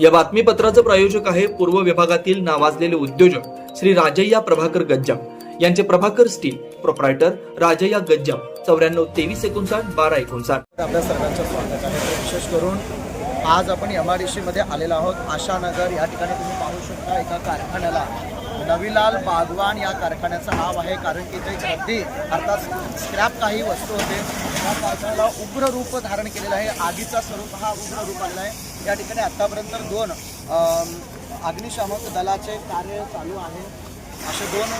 या बातमीपत्राचं प्रायोजक आहे पूर्व विभागातील नावाजलेले उद्योजक श्री राजय्या प्रभाकर गज्जाम. यांचे प्रभाकर स्टील प्रोप्रायटर राजय्या गज्जाम. चौऱ्याण्णव तेवीस एकोणसाठ बारा एकोणसाठ. आपल्या सर्वांचं स्वागत आहे. विशेष करून आज आपण एम आर डी सीमध्ये आलेलो आहोत. आशानगर या ठिकाणी तुम्ही पाहू शकता एका कारखान्याला. नवीलाल बागवान या कारखान्याचं नाव आहे. कारण की ते रद्दी अर्थात स्क्रॅप काही वस्तू होते. या कारखान्याला उग्र रूप धारण केलेलं आहे. आगीचा स्वरूप हा उग्र रूप आलेला आहे. या ठिकाणी आत्तापर्यंत दोन अग्निशामक दलाचे कार्य चालू आहे. असे दोन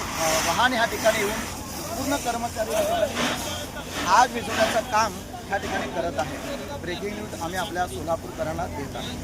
वाहन ह्या ठिकाणी येऊन पूर्ण कर्मचारी या ठिकाणी आग विझवण्याचं काम ह्या ठिकाणी करत आहे ब्रेकिंग न्यूज आम्ही आपल्या सोलापूरकरांना देत आहे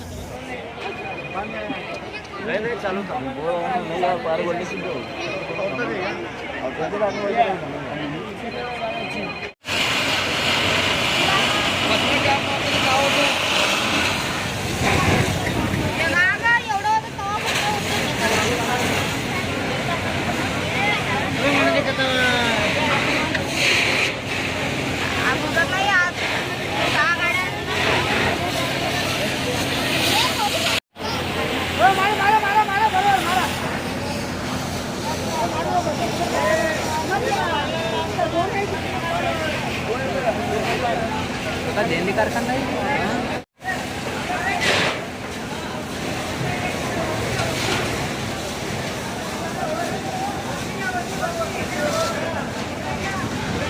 स्वीकारणार नाही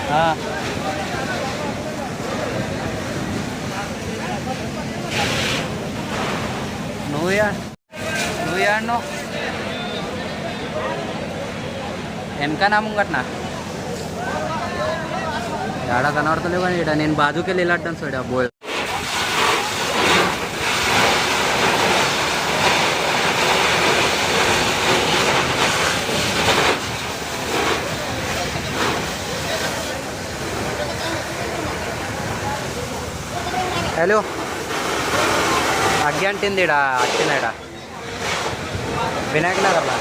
हां Nuya nah ఏడా కనబడతలేవు కానీ ఇక్కడ నేను బాజుకి వెళ్ళి వెళ్ళాడ్డాను చూడ బోయ్ హలో అగ్గి అంటింది ఇడ వచ్చింది ఇడ వినాయక నగర్లో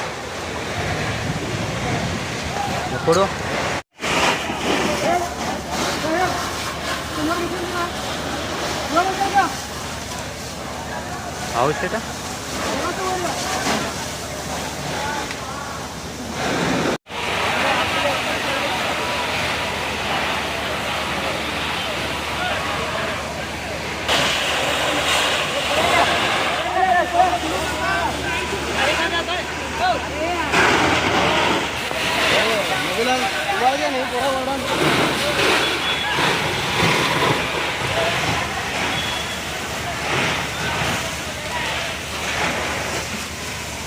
ఎప్పుడు आवश्यक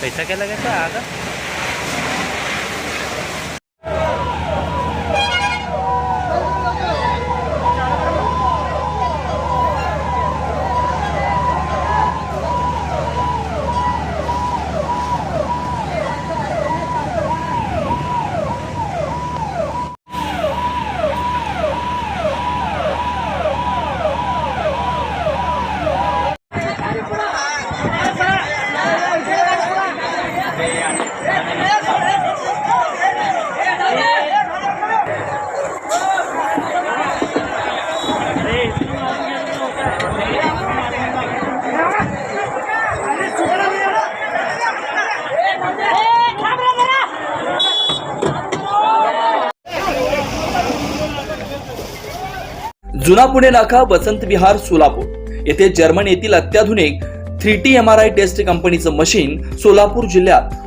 पैसा केला का आता जुना पुणे नाका वसंत विहार सोलापूर. येथे जर्मन येथील अत्याधुनिक three T M R I test कंपनीचं मशीन सोलापूर जिल्ह्यात